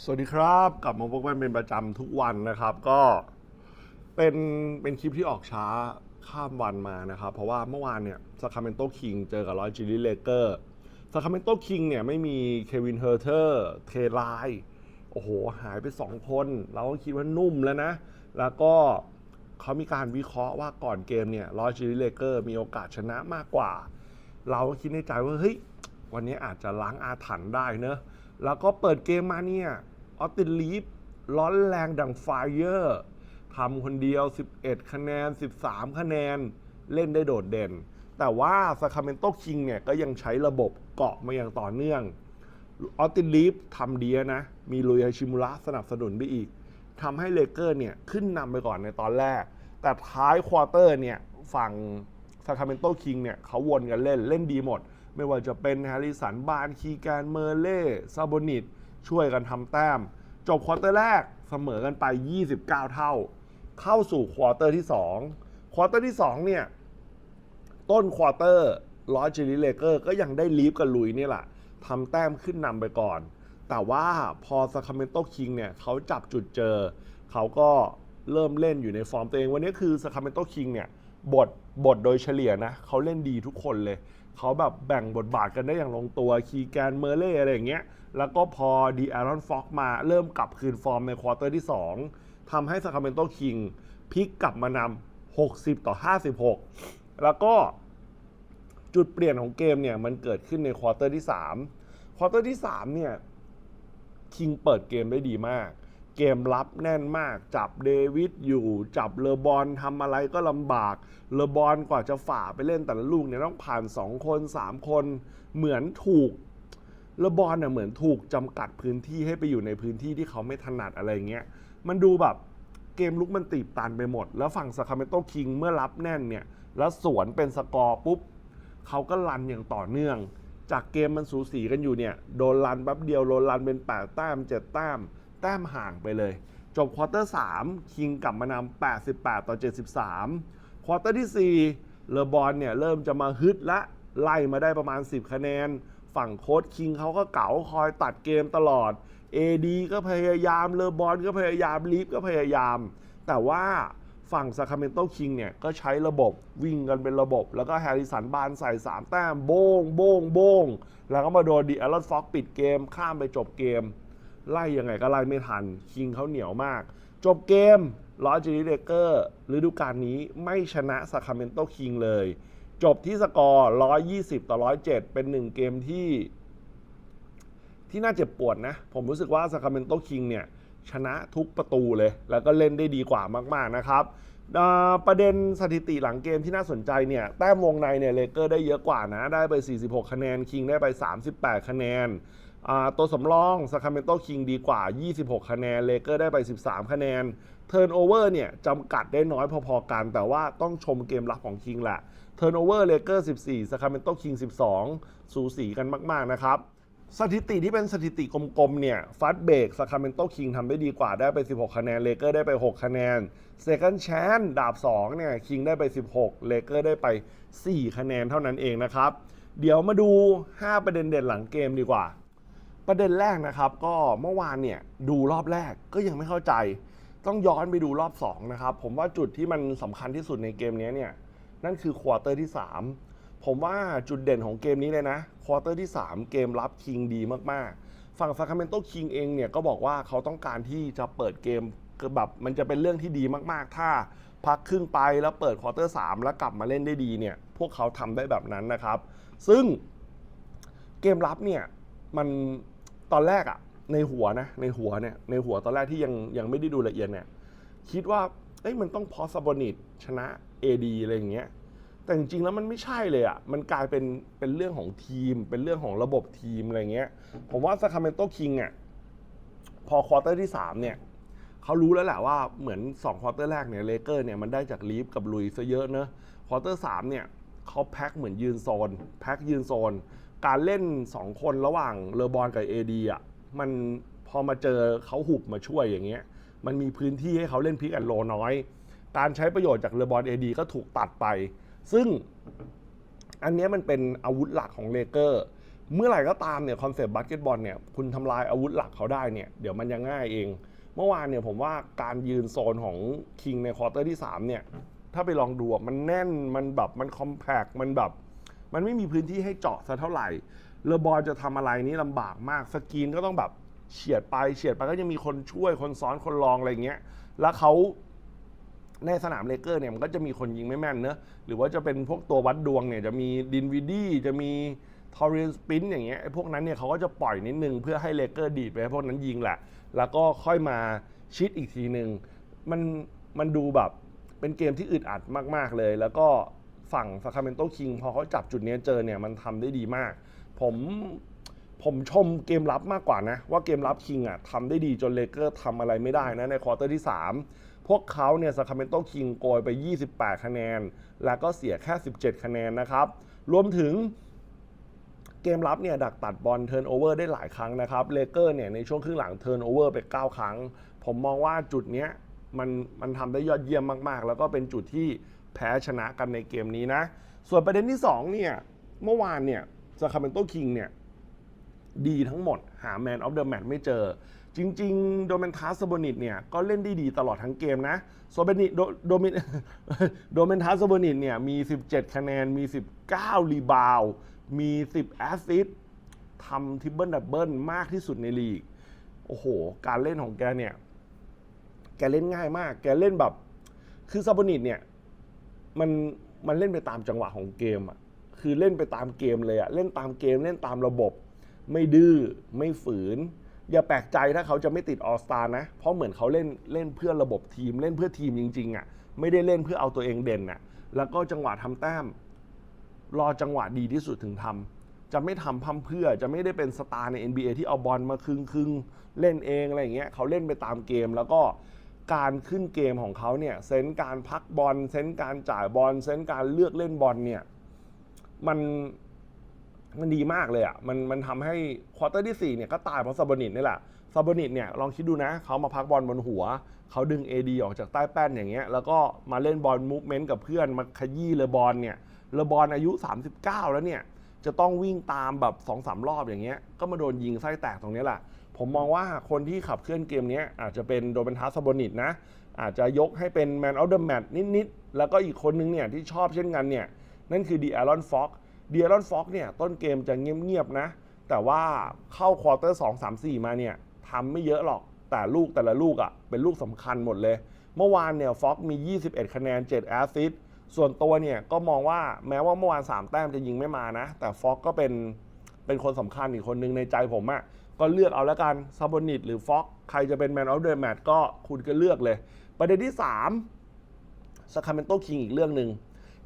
สวัสดีครับกลับมาพบกันเป็นประจำทุกวันนะครับ ก็เป็นเป็นคลิปที่ออกช้าข้ามวันมานะครับ เพราะว่าเมื่อวานเนี่ยซาคาเมนโตคิงเจอกับรอยจิลิเลเกอร์ซาคาเมนโตคิงเนี่ยไม่มีเควินเฮอร์เทอร์เทไลโอ้โห หายไป 2 คน เราก็คิดว่านุ่มแล้วนะ แล้วก็เขามีการวิเคราะห์ว่าก่อนเกมเนี่ยรอยจิลิเลเกอร์มีโอกาสชนะมากกว่า เราก็คิดในใจว่าเฮ้ยวันนี้อาจจะล้างอาถรรพ์ได้เนอะ แล้วก็เปิดเกมมาเนี่ยออสตินลีฟร้อนแรงดังไฟเยอร์ทำคนเดียว 11 คะแนน 13 คะแนน เล่นได้โดดเด่น แต่ว่าซาคาเมนโตคิงเนี่ยก็ยังใช้ระบบเกาะมาอย่างต่อเนื่องออสตินลีฟทำดีนะ มีลุยฮชิมุระสนับสนุนไปอีกทำให้เลเกอร์เนี่ยขึ้นนำไปก่อนในตอนแรก แต่ท้ายควอเตอร์เนี่ยฝั่งซาคาเมนโตคิงเนี่ยเขาวนกันเล่นเล่นดีหมด ไม่ว่าจะเป็นแฮร์ริสันบานคีแกนเมอร์เล่ซาโบนิตช่วยกันทำแต้ม จบควอเตอร์แรกเสมอกันไป 29 เท่า เข้าสู่ควอเตอร์ที่ 2 ควอเตอร์ที่ 2 เนี่ย ต้นควอเตอร์ลอจิลิเลเกอร์ก็ยังได้ลีฟกับลุยนี่แหละทำแต้มขึ้นนำไปก่อน แต่ว่าพอซาคาเมนโตคิงเนี่ยเขาจับจุดเจอ เขาก็ เริ่มเล่นอยู่ในฟอร์มตัวเอง วันนี้คือซาคาเมนโตคิงเนี่ยบทบทโดยเฉลี่ยนะเขาเล่นดีทุกคนเลย เขาแบบแบ่งบทบาทกันได้อย่างลงตัว คีแกนเมอร์เล่อะไรอย่างเงี้ย แล้วก็พอดีอารอนฟ็อกมาเริ่มกลับคืนฟอร์มในควอเตอร์ที่ 2ทำให้ซาคาเมนโตคิงพลิกกลับมานำ60 ต่อ 56 แล้วก็จุดเปลี่ยนของเกมเนี่ยมันเกิดขึ้นในควอเตอร์ที่ 3 ควอเตอร์ที่ 3 เนี่ยคิงเปิดเกมได้ดีมาก เกมรับแน่นมาก จับเดวิดอยู่ จับเลอบอลทำอะไรก็ลำบาก เลอบอลกว่าจะฝ่าไปเล่นแต่ละลูกเนี่ยต้องผ่าน 2 คน 3 คน เหมือนถูกเลอบอลเนี่ยเหมือนถูกจำกัดพื้นที่ให้ไปอยู่ในพื้นที่ที่เขาไม่ถนัดอะไรเงี้ย มันดูแบบเกมลุกมันตีบตันไปหมด แล้วฝั่งซาคาเมโตคิงเมื่อรับแน่นเนี่ย แล้วสวนเป็นสกอร์ปุ๊บเขาก็รันอย่างต่อเนื่อง จากเกมมันสูสีกันอยู่เนี่ย โดนรันแป๊บเดียวโดนรันเป็น 8 แต้ม 7 แต้ม แต้มห่างไปเลย จบควอเตอร์3คิงกลับมานำ88 ต่อ 73 ควอเตอร์ที่ 4 เลอบอลเนี่ยเริ่มจะมาฮึดละไล่มาได้ประมาณ 10 คะแนน ฝั่งโค้ชคิงเขาก็เก๋าคอยตัดเกมตลอด AD ก็พยายาม เลอบอลก็พยายามลีฟก็พยายาม แต่ว่าฝั่งซาคาเมนโตคิงเนี่ยก็ใช้ระบบวิ่งกันเป็นระบบ แล้วก็แฮร์ริสันบานใส่ 3 แต้มโบงโบงโบงแล้วก็มาโดนดีอารอนฟ็อกปิดเกม ข้ามไปจบเกม ไล่ยังไงก็ไล่ไม่ทัน คิงเขาเหนียวมาก จบเกมลอจิลิเดเกอร์ฤดูกาลนี้ไม่ชนะซาคาเมนโตคิงเลย จบที่สกอร์ 120 ต่อ 107 เป็นหนึ่งเกมที่ ที่น่าเจ็บปวดนะ ผมรู้สึกว่าซาคาเมนโตคิงเนี่ย ชนะทุกประตูเลย แล้วก็เล่นได้ดีกว่ามาก ๆ นะครับประเด็นสถิติหลังเกมที่น่าสนใจเนี่ย แต้มวงในเนี่ยเลเกอร์ได้เยอะกว่านะ ได้ไป 46 คะแนน คิงได้ไป 38 คะแนน ตัวสำรองซาคาเมนโตคิงดีกว่า 26 คะแนน เลเกอร์ได้ไป 13 คะแนน เทิร์นโอเวอร์เนี่ยจำกัดได้น้อยพอๆกัน แต่ว่าต้องชมเกมรับของคิงแหละ เทิร์นโอเวอร์เลเกอร์14ซาคาเมนโตคิง12 สูสีกันมากๆนะครับ สถิติที่เป็นสถิติกลมๆเนี่ยฟัดเบรกซาคาเมนโตคิงทำได้ดีกว่าได้ไป 16 คะแนน เลเกอร์ได้ไป 6 คะแนนเซคันด์แชนดาบ2เนี่ยคิงได้ไป 16 เลเกอร์ได้ไป 4 คะแนนเท่านั้นเองนะครับ เดี๋ยวมาดู 5 ประเด็นเด่นหลังเกมดีกว่า ประเด็นแรกนะครับ ก็เมื่อวานเนี่ยดูรอบแรกก็ยังไม่เข้าใจ ต้องย้อนไปดูรอบ2นะครับผมว่าจุดที่มันสำคัญที่สุดในเกมนี้เนี่ยนั่นคือควอเตอร์ที่ 3 ผมว่าจุดเด่นของเกมนี้เลยนะควอเตอร์ที่ 3 เกมรับคิงดีมากๆ ฝั่งซาคาเมนโตคิงเองเนี่ยก็บอกว่าเขาต้องการที่จะเปิดเกมคือแบบมันจะเป็นเรื่องที่ดีมากๆ ถ้าพักครึ่งไปแล้วเปิดควอเตอร์3แล้วกลับมาเล่นได้ดีเนี่ยพวกเขาทำได้แบบนั้นนะครับ ซึ่งเกมรับเนี่ยมัน ตอนแรกอะในหัวนะในหัวเนี่ยในหัวตอนแรกที่ยังยังไม่ได้ดูละเอียดเนี่ยคิดว่าเอ้ยมันต้องพอสบอนิตชนะ AD อะไรอย่างเงี้ยแต่จริงๆแล้วมันไม่ใช่เลยอะ่ะ มันกลายเป็นเป็นเรื่องของทีม เป็นเรื่องของระบบทีมอะไรเงี้ย ผมว่าซาคาเมนโตคิงอะพอควอเตอร์ที่ 3 เนี่ยเขารู้แล้วแหละว่าเหมือน2ควอเตอร์แรกเนี่ยเลเกอร์เนี่ยมันได้จากลีฟกับลุยซะเยอะเนอะควอเตอร์3เนี่ยเขาแพ็คเหมือนยืนโซน แพ็คยืนโซน การเล่น 2 คนระหว่างเลอบอลกับ AD อะมันพอมาเจอเขาหุบมาช่วยอย่างเงี้ยมันมีพื้นที่ให้เขาเล่นพิกแอนโลน้อย การใช้ประโยชน์จากเลอบอล AD ก็ถูกตัดไป ซึ่งอันนี้มันเป็นอาวุธหลักของเลเกอร์เมื่อไหร่ก็ตามเนี่ยคอนเซปต์บาสเกตบอลเนี่ยคุณทำลายอาวุธหลักเขาได้เนี่ยเดี๋ยวมันยังง่ายเอง เมื่อวานเนี่ยผมว่าการยืนโซนของคิงในควอเตอร์ที่3เนี่ยถ้าไปลองดูอะมันแน่นมันแบบมันคอมแพกมันแบบ มันไม่มีพื้นที่ให้เจาะสักเท่าไหร่เลอบอลจะทำอะไรนี่ลำบากมากสกรีนก็ต้องแบบเฉียดไปเฉียดไปก็ยังมีคนช่วยคนซ้อนคนรองอะไรเงี้ย แล้วเขาในสนามเลเกอร์เนี่ยมันก็จะมีคนยิงไม่แม่นเนอะหรือว่าจะเป็นพวกตัววัดดวงเนี่ยจะมีดินวิดี้จะมีทอร์เรนสปินอย่างเงี้ยไอ้พวกนั้นเนี่ยเขาก็จะปล่อยนิดนึงเพื่อให้เลเกอร์ดีดไปให้พวกนั้นยิงแหละ แล้วก็ค่อยมาชิดอีกทีหนึ่งมันมันดูแบบเป็นเกมที่อึดอัดมาก ๆเลย แล้วก็ ฝั่งซาคาเมนโตคิงพอเขาจับจุดนี้เจอเนี่ยมันทำได้ดีมาก ผมผมชมเกมรับมากกว่านะ ว่าเกมรับคิงอะทำได้ดีจนเลเกอร์ทำอะไรไม่ได้นะในควอเตอร์ที่ 3 พวกเขาเนี่ยซาคาเมนโตคิงโกยไป 28 คะแนน แล้วก็เสียแค่ 17 คะแนนนะครับ รวมถึงเกมรับเนี่ยดักตัดบอลเทิร์นโอเวอร์ได้หลายครั้งนะครับเลเกอร์เนี่ยในช่วงครึ่งหลังเทิร์นโอเวอร์ไป 9 ครั้ง ผมมองว่าจุดเนี้ยมันมันทำได้ยอดเยี่ยมมากๆ แล้วก็เป็นจุดที่ แพ้ชนะกันในเกมนี้นะ ส่วนประเด็นที่2เนี่ยเมื่อวานเนี่ยซาคาเมนโตคิงเนี่ยดีทั้งหมดหาแมนออฟเดอะแมตไม่เจอ จริง ๆ โดเมนทัสโซโบนิตเนี่ยก็เล่นได้ดีตลอดทั้งเกมนะโซเบนิโดโดเมนโดเมนทัสโซโบนิตเนี่ยมี 17 คะแนนมี 19 รีบาวมี 10 แอสซิสต์ทำทิปเปิลดับเบิลมากที่สุดในลีก โอ้โห การเล่นของแกเนี่ย แกเล่นง่ายมาก แกเล่นแบบ คือซาโบนิตเนี่ย มันมันเล่นไปตามจังหวะของเกมอะคือเล่นไปตามเกมเลยอะเล่นตามเกมเล่นตามระบบ ไม่ดื้อไม่ฝืน อย่าแปลกใจถ้าเขาจะไม่ติดออสตานะ เพราะเหมือนเขาเล่นเล่นเพื่อระบบทีมเล่นเพื่อทีมจริงๆอะไม่ได้เล่นเพื่อเอาตัวเองเด่นอะแล้วก็จังหวะทำแต้ม รอจังหวะดีที่สุดถึงทำจะไม่ทำพั่มเพื่อจะไม่ได้เป็นสตาร์ใน NBA ที่เอาบอลมาคึงคึงเล่นเองอะไรอย่างเงี้ยเขาเล่นไปตามเกมแล้วก็ การขึ้นเกมของเขาเนี่ยเซนการพักบอลเซนการจ่ายบอลเซนการเลือกเล่นบอลเนี่ยมันมันดีมากเลยอะมันมันทำให้ควอเตอร์ที่ 4เนี่ยก็ตายเพราะซาบอนิตนี่แหละซาบอนิตเนี่ยลองคิดดูนะเขามาพักบอลบนหัว เขาดึง AD ออกจากใต้แป้นอย่างเงี้ยแล้วก็มาเล่นบอลมูฟเมนต์กับเพื่อนมาขยี้เลบอลเนี่ยเลบอลอายุ 39 แล้วเนี่ยจะต้องวิ่งตามแบบ2อสรอบอย่างเงี้ยก็มาโดนยิงไส้แตกตรงนี้แหละ ผมมองว่าคนที่ขับเคลื่อนเกมนี้อาจจะเป็นโดเบนทัสซาบอนิตนะ อาจจะยกให้เป็นแมนออฟเดอะแมตนิดๆ แล้วก็อีกคนนึงเนี่ยที่ชอบเช่นกันเนี่ย นั่นคือดีแอรอนฟ็อกดีแอรอนฟ็อกเนี่ยต้นเกมจะเงียบๆนะ แต่ว่าเข้าควอเตอร์ 2 3 4 มาเนี่ยทำไม่เยอะหรอกแต่ลูกแต่ละลูกอะ่ะเป็นลูกสำคัญหมดเลย เมื่อวานเนี่ยฟ็อกมี 21 คะแนน 7 แอสซิสต์ส่วนตัวเนี่ยก็มองว่าแม้ว่าเมื่อวาน 3 แต้มจะยิงไม่มานะ แต่ฟ็อกก็เป็นเป็นคนสำคัญอีกคนหนึ่งในใจผมอะ่ะ ก็เลือกเอาแล้วกันซาบอนิตหรือฟ็อกใครจะเป็นแมนออฟเดอะแมตช์ก็คุณก็เลือกเลย ประเด็นที่3สคาเมนโตคิงอีกเรื่องหนึ่ง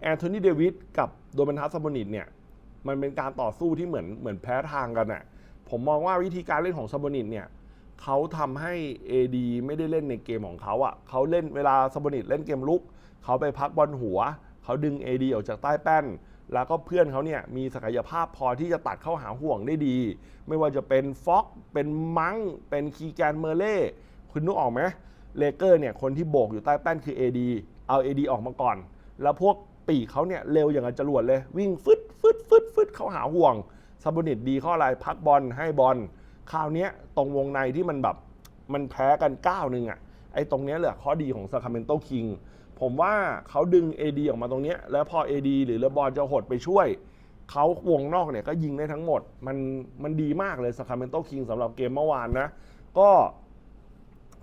แอนโทนีเดวิดกับโดเมนทัสซาบอนิตเนี่ยมันเป็นการต่อสู้ที่เหมือนเหมือนแพ้ทางกันน่ะผมมองว่าวิธีการเล่นของซาบอนิตเนี่ยเขาทำให้ AD ไม่ได้เล่นในเกมของเขาอะเขาเล่นเวลาซาบอนิตเล่นเกมลุก เขาไปพักบอลหัว เขาดึง AD ออกจากใต้แป้น แล้วก็เพื่อนเขาเนี่ยมีศักยภาพพอที่จะตัดเข้าหาห่วงได้ดี ไม่ว่าจะเป็นฟ็อกเป็นมังเป็นคีแกนเมอร์เล่คุณนึกออกไหมเลเกอร์เนี่ยคนที่โบกอยู่ใต้แป้นคือ AD เอา AD ออกมาก่อน แล้วพวกปีกเขาเนี่ยเร็วอย่างกับจรวดเลย วิ่งฟึดฟึดฟึดฟึดเข้าหาห่วงซาบอนิตดีข้ออะไรพักบอลให้บอลคราวนี้ตรงวงในที่มันแบบมันแพ้กันก้าวหนึ่งอะไอ้ตรงนี้แหละข้อดีของซาคาเมนโตคิง ผมว่าเขาดึง AD ออกมาตรงนี้ แล้วพอ AD หรือเลบอลจะหดไปช่วย เขาวงนอกเนี่ยก็ยิงได้ทั้งหมด มันมันดีมากเลยซาคาเมนโตคิงสำหรับเกมเมื่อวานนะ ก็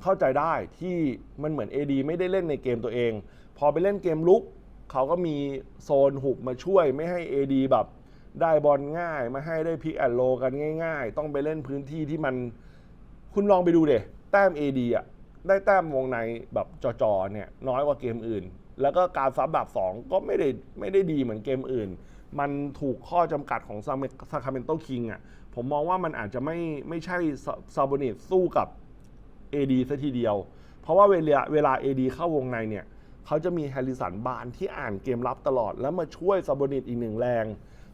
เข้าใจได้ที่มันเหมือน AD ไม่ได้เล่นในเกมตัวเอง พอไปเล่นเกมลุก เขาก็มีโซนหุบมาช่วยไม่ให้ AD แบบได้บอลง่ายมาให้ได้พิกแอนโลกันง่าย ๆ ต้องไปเล่นพื้นที่ที่มันคุณลองไปดูเดแต้ม AD อะ ได้แต้มวงในแบบจอๆเนี่ยน้อยกว่าเกมอื่น แล้วก็การซับแบบ2ก็ไม่ได้ไม่ได้ดีเหมือนเกมอื่น มันถูกข้อจำกัดของซาคาเมนโตคิงอะผมมองว่ามันอาจจะไม่ไม่ใช่ซาโบนิตสู้กับ AD ซะทีเดียว เพราะว่าเวลาเวลา AD เข้าวงในเนี่ยเขาจะมีแฮริสันบานที่อ่านเกมรับตลอด แล้วมาช่วยซาโบนิตอีกหนึ่งแรง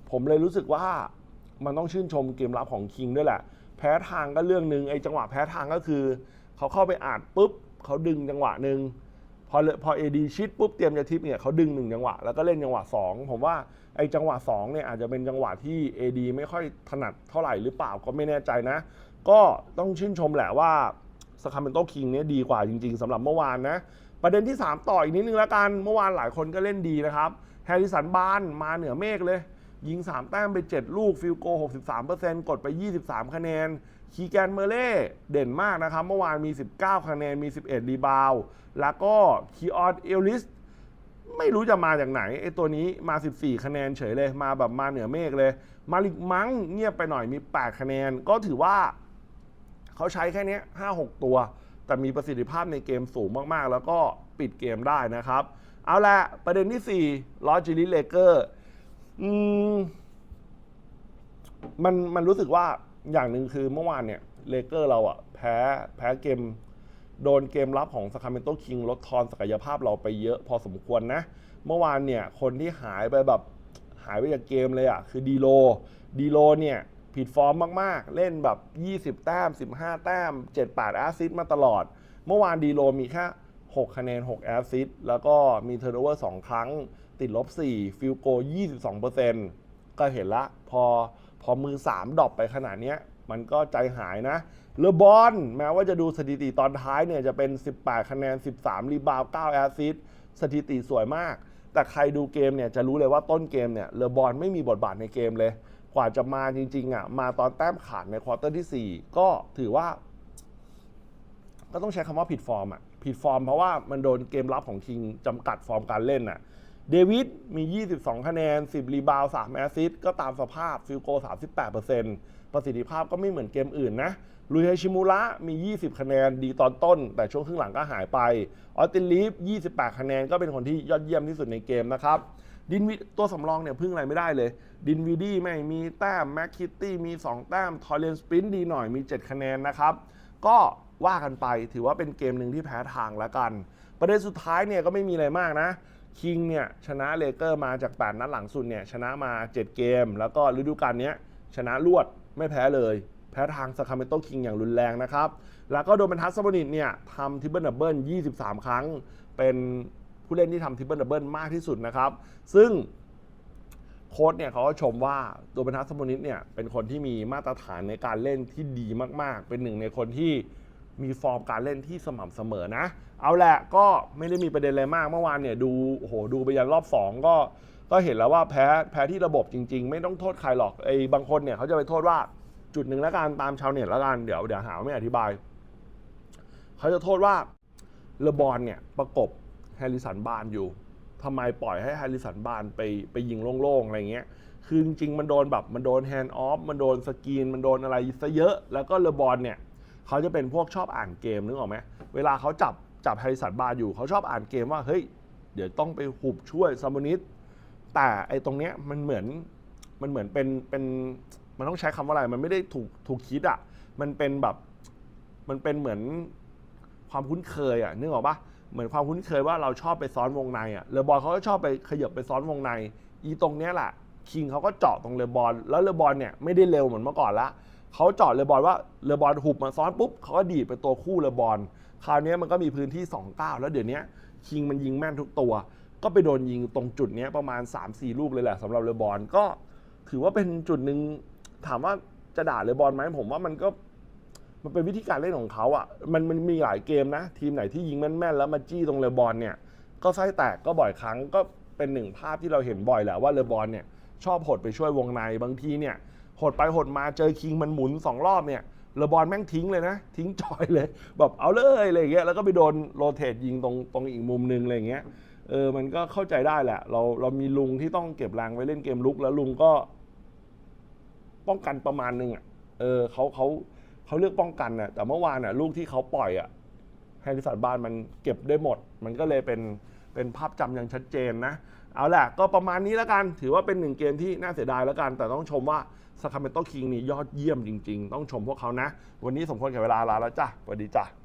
ผมเลยรู้สึกว่ามันต้องชื่นชมเกมรับของคิงด้วยแหละ แพ้ทางก็เรื่องหนึ่งไอ้จังหวะแพ้ทางก็คือ เขาเข้าไปอ่านปุ๊บเขาดึงจังหวะหนึ่งพอพอเอดีชิดปุ๊บเตรียมจะทิปเนี่ยเขาดึงหนึ่งจังหวะแล้วก็เล่นจังหวะสองผมว่าไอ้จังหวะสองเนี่ยอาจจะเป็นจังหวะที่ AD ไม่ค่อยถนัดเท่าไหร่หรือเปล่าก็ไม่แน่ใจนะ ก็ต้องชื่นชมแหละว่าสคาเมนโตคิงเนี่ยดีกว่าจริง ๆสำหรับเมื่อวานนะ ประเด็นที่ 3 ต่ออีกนิดนึงแล้วกันเมื่อวานหลายคนก็เล่นดีนะครับแฮร์ริสันบานมาเหนือเมฆเลยยิง 3 แต้มไป 7 ลูกฟิลโก 63%กดไป 23 คะแนน คีแกนเมเล่เด่นมากนะครับ เมื่อวานมี 19 คะแนนมี 11 รีบาวด์แล้วก็คีออนเอลิสไม่รู้จะมาจากไหนไอ้ตัวนี้มา 14 คะแนนเฉยเลยมาแบบมาเหนือเมฆเลย มาลิกมังเงียบไปหน่อยมี 8 คะแนน ก็ถือว่าเขาใช้แค่นี้ห้าหกตัว แต่มีประสิทธิภาพในเกมสูงมากๆ แล้วก็ปิดเกมได้นะครับ เอาละประเด็นที่4ลอจิลิเลเกอร์อืมมันมันรู้สึกว่า อย่างหนึ่งคือเมื่อวานเนี่ยเลเกอร์เราอะแพ้แพ้เกม โดนเกมรับของสคาเมนโตคิงลดทอนศักยภาพเราไปเยอะพอสมควรนะ เมื่อวานเนี่ยคนที่หายไปแบบหายไปจากเกมเลยอะคือดีโลดีโลเนี่ยผิดฟอร์มมากๆ เล่นแบบ 20 แต้ม 15 แต้ม7-8แอสซิสมาตลอด เมื่อวานดีโลมีแค่6คะแนน6แอสซิสแล้วก็มีเทอร์โนเวอร์2ครั้ง ติดลบ 4 ฟิลโก 22%ก็เห็นละ พอ พอมือ 3ดรอปไปขนาดนี้มันก็ใจหายนะเลอบอนแม้ว่าจะดูสถิติตอนท้ายเนี่ยจะเป็น 18 คะแนน 13 รีบาว9แอสซิสต์สถิติสวยมาก แต่ใครดูเกมเนี่ยจะรู้เลยว่าต้นเกมเนี่ยเลอบอนไม่มีบทบาทในเกมเลย กว่าจะมาจริงๆอะมาตอนแต้มขาดในควอเตอร์ที่ 4 ก็ถือว่า ก็ต้องใช้คำว่าผิดฟอร์มอะผิดฟอร์มเพราะว่ามันโดนเกมรับของคิงจำกัดฟอร์มการเล่นอะ เดวิดมี 22 คะแนน 10 รีบาว 3 แอสซิสก็ตามสภาพฟิลโก 38%ประสิทธิภาพก็ไม่เหมือนเกมอื่นนะลุยเฮชิมูระมี 20 คะแนนดีตอนต้น แต่ช่วงครึ่งหลังก็หายไป ออสตินลีฟ 28 คะแนนก็เป็นคนที่ยอดเยี่ยมที่สุดในเกมนะครับ ดินวิตัวสำรองเนี่ยพึ่งอะไรไม่ได้เลย ดินวีดี้ไม่มีแต้มแม็กคิตตี้มี 2 แต้ม ทอร์เรนสปรินดีหน่อยมี 7 คะแนนนะครับ ก็ว่ากันไปถือว่าเป็นเกมหนึ่งที่แพ้ทางแล้วกัน ประเด็นสุดท้ายเนี่ยก็ไม่มีอะไรมากนะ คิงเนี่ยชนะเลเกอร์มาจาก8นัดหลังสุดเนี่ยชนะมา 7 เกม แล้วก็ฤดูกาลนี้ชนะรวดไม่แพ้เลย แพ้ทางสคาเมโตคิงอย่างรุนแรงนะครับ แล้วก็โดมันทัสซาบอนิตเนี่ยทำทิเปิลดับเบิล23 ครั้ง เป็นผู้เล่นที่ทำทิเปิลดับเบิลมากที่สุดนะครับ ซึ่งโค้ชเนี่ยเขาก็ชมว่าตัวบรรทัดสมนิตเนี่ยเป็นคนที่มีมาตรฐานในการเล่นที่ดีมากๆ เป็นหนึ่งในคนที่ มีฟอร์มการเล่นที่สม่ำเสมอนะ เอาแหละก็ไม่ได้มีประเด็นอะไรมากเมื่อวานเนี่ยดูโอ้โหดูไปยันรอบ 2 ก็ก็เห็นแล้วว่าแพ้แพ้ที่ระบบจริง ๆ ไม่ต้องโทษใครหรอกไอ้บางคนเนี่ยเขาจะไปโทษว่าจุดหนึ่งแล้วกันตามชาวเน็ตแล้วกันเดี๋ยวเดี๋ยวหาไม่อธิบายเขาจะโทษว่าเลอบอนเนี่ยประกบแฮร์ริสันบานอยู่ทำไมปล่อยให้แฮร์ริสันบานไปไปยิงโล่งๆอะไรเงี้ยคือจริงๆมันโดนแบบมันโดนแฮนด์ออฟมันโดนสกรีนมันโดนอะไรซะเยอะ แล้วก็เลอบอนเนี่ย เขาจะเป็นพวกชอบอ่านเกมนึกออกไหมเวลาเขาจับจับแฮริสันบานอยู่เขาชอบอ่านเกมว่าเฮ้ยเดี๋ยวต้องไปหุบช่วยซามอนิสแต่ไอ้ตรงเนี้ยมันเหมือนมันเหมือนเป็นเป็นมันต้องใช้คำว่าอะไรมันไม่ได้ถูกถูกคิดอะมันเป็นแบบมันเป็นเหมือนความคุ้นเคยอะนึกออกปะเหมือนความคุ้นเคยว่าเราชอบไปซ้อนวงในอะเลอบอลเขาก็ชอบไปขยับไปซ้อนวงใน อีตรงเนี้ยแหละคิงเขาก็เจาะตรงเลอบอลแล้วเลอบอลเนี่ยไม่ได้เร็วเหมือนเมื่อก่อนละ เขาจาะเลอบอลว่าเลอบอลหุบมาซ้อนปุ๊บเขาก็ดีดไปตัวคู่เลอบอลคราวนี้มันก็มีพื้นที่2ก้าแล้วเดี๋ยวนี้คิงมันยิงแม่นทุกตัว ก็ไปโดนยิงตรงจุดนี้ประมาณ 3-4 ลูกเลยแหละสำหรับเลอบอลก็ถือว่าเป็นจุดหนึ่งถามว่าจะด่าเลอบอลไหมผมว่ามันก็มันเป็นวิธีการเล่นของเขาอะมันมันมีหลายเกมนะ ทีมไหนที่ยิงแม่นๆแล้วมาจี้ตรงเลอบอลเนี่ย ก็ไส้แตกก็บ่อยครั้งก็เป็นหนึ่งภาพที่เราเห็นบ่อยแหละว่าเลอบอลเนี่ยชอบหดไปช่วยวงในบางทีเนี่ย หดไปหดมาเจอคิงมันหมุนสองรอบเนี่ยเลบอลแม่งทิ้งเลยนะ ทิ้งจอยเลย แบบเอาเลยอะไรเงี้ยแล้วก็ไปโดนโรเตทยิงตรงตรงอีกมุมนึงอะไรเงี้ยเออมันก็เข้าใจได้แหละ เราเรามีลุงที่ต้องเก็บแรงไว้เล่นเกมลุก แล้วลุงก็ ป้องกันประมาณนึงอะเออเขาเขาเขาเลือกป้องกันน่ะแต่เมื่อวานน่ะ ลูกที่เขาปล่อยอะแฮร์ริสันบานมันเก็บได้หมด มันก็เลยเป็นเป็นภาพจำอย่างชัดเจนนะ เอาแหละก็ประมาณนี้แล้วกัน ถือว่าเป็นหนึ่งเกมที่น่าเสียดายแล้วกัน แต่ต้องชมว่า สคาเมโตคิงนี่ยอดเยี่ยมจริง ๆ ต้องชมพวกเขานะ วันนี้สมควรแก่เวลาลาแล้วจ้ะสวัสดีจ้ะ